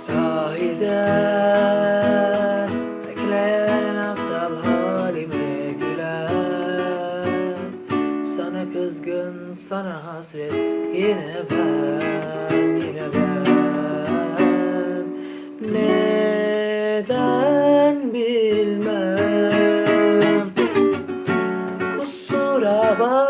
Sahiden bekleyen aptal halime gülen. Sana kızgın sana hasret yine ben yine ben. Neden bilmem? Kusura bak.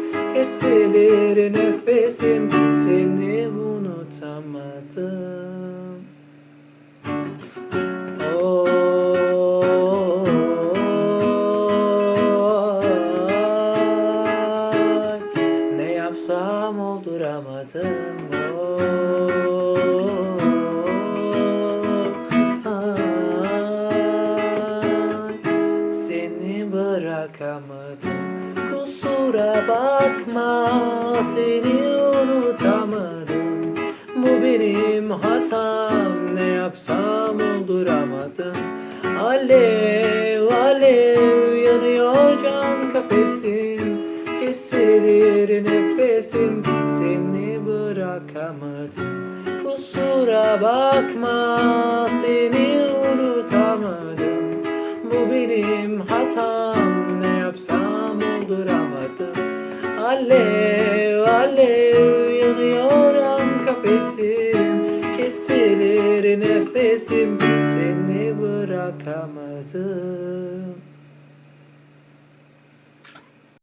Kesilir nefesim seni unutamadım. Oy, ne yapsam olduramadım. Bırakamadım Kusura bakma seni unutamadım. Bu benim hatam ne yapsam olduramadım Alev alev yanıyor can kafesim Kesilir nefesim seni bırakamadım. Kusura bakma seni unutamadım. Bu benim hatam ne yapsam olduramadım Alev alev yanıyor an kafesim. Kesilir nefesim. Seni bırakamadım